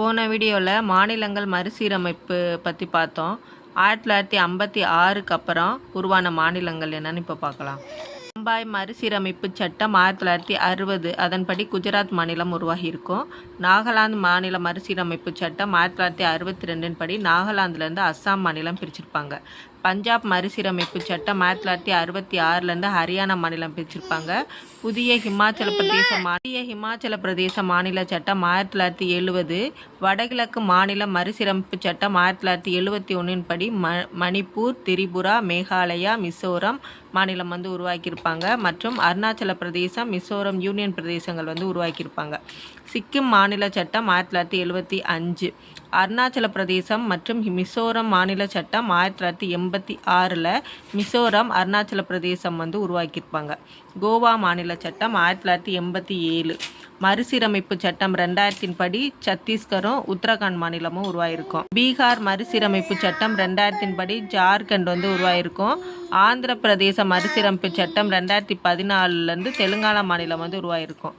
போன வீடியோவில் மாநிலங்கள் மறுசீரமைப்பு பற்றி பார்த்தோம். ஆயிரத்தி தொள்ளாயிரத்தி ஐம்பத்தி ஆறுக்கு அப்புறம் உருவான மாநிலங்கள் என்னன்னு இப்போ பார்க்கலாம். பம்பாய் மறுசீரமைப்பு சட்டம் ஆயிரத்தி தொள்ளாயிரத்தி அறுபது. அதன்படி குஜராத் மாநிலம் உருவாகியிருக்கும். நாகாலாந்து மாநில மறுசீரமைப்பு சட்டம் ஆயிரத்தி தொள்ளாயிரத்தி அறுபத்தி ரெண்டின் படி நாகாலாந்துலேருந்து அஸ்ஸாம் மாநிலம் பிரிச்சிருப்பாங்க. பஞ்சாப் மறுசீரமைப்பு சட்டம் ஆயிரத்தி தொள்ளாயிரத்தி அறுபத்தி ஆறுலேருந்து ஹரியானா மாநிலம் பிரிச்சிருப்பாங்க. புதிய ஹிமாச்சல பிரதேச மா- புதிய ஹிமாச்சல பிரதேச மாநில சட்டம் ஆயிரத்தி தொள்ளாயிரத்தி எழுபது வடகிழக்கு மாநில மறுசீரமைப்பு சட்டம் ஆயிரத்தி தொள்ளாயிரத்தி எழுபத்தி ஒன்றின் படி ம மணிப்பூர் திரிபுரா மேகாலயா மிசோரம் மாநிலம் வந்து உருவாக்கியிருப்பாங்க. மற்றும் அருணாச்சல பிரதேசம் மிசோரம் யூனியன் பிரதேசங்கள் வந்து உருவாக்கியிருப்பாங்க. சிக்கிம் மாநில சட்டம் ஆயிரத்தி தொள்ளாயிரத்தி எழுபத்தி அஞ்சு. அருணாச்சல பிரதேசம் மற்றும் மிசோரம் மாநில சட்டம் ஆயிரத்தி தொள்ளாயிரத்தி எண்பத்தி ஆறில் மிசோரம் அருணாச்சல பிரதேசம் வந்து உருவாக்கியிருப்பாங்க. கோவா மாநில சட்டம் ஆயிரத்தி தொள்ளாயிரத்தி எண்பத்தி ஏழு. மறுசீரமைப்பு சட்டம் ரெண்டாயிரத்தின் படி சத்தீஸ்கரும் உத்தரகாண்ட் மாநிலமும் உருவாயிருக்கும். பீகார் மறுசீரமைப்பு சட்டம் ரெண்டாயிரத்தின் படி ஜார்க்கண்ட் வந்து உருவாயிருக்கும். ஆந்திர பிரதேச மறுசீரமைப்பு சட்டம் ரெண்டாயிரத்தி பதினாலுலேருந்து தெலுங்கானா மாநிலம் வந்து உருவாயிருக்கும்.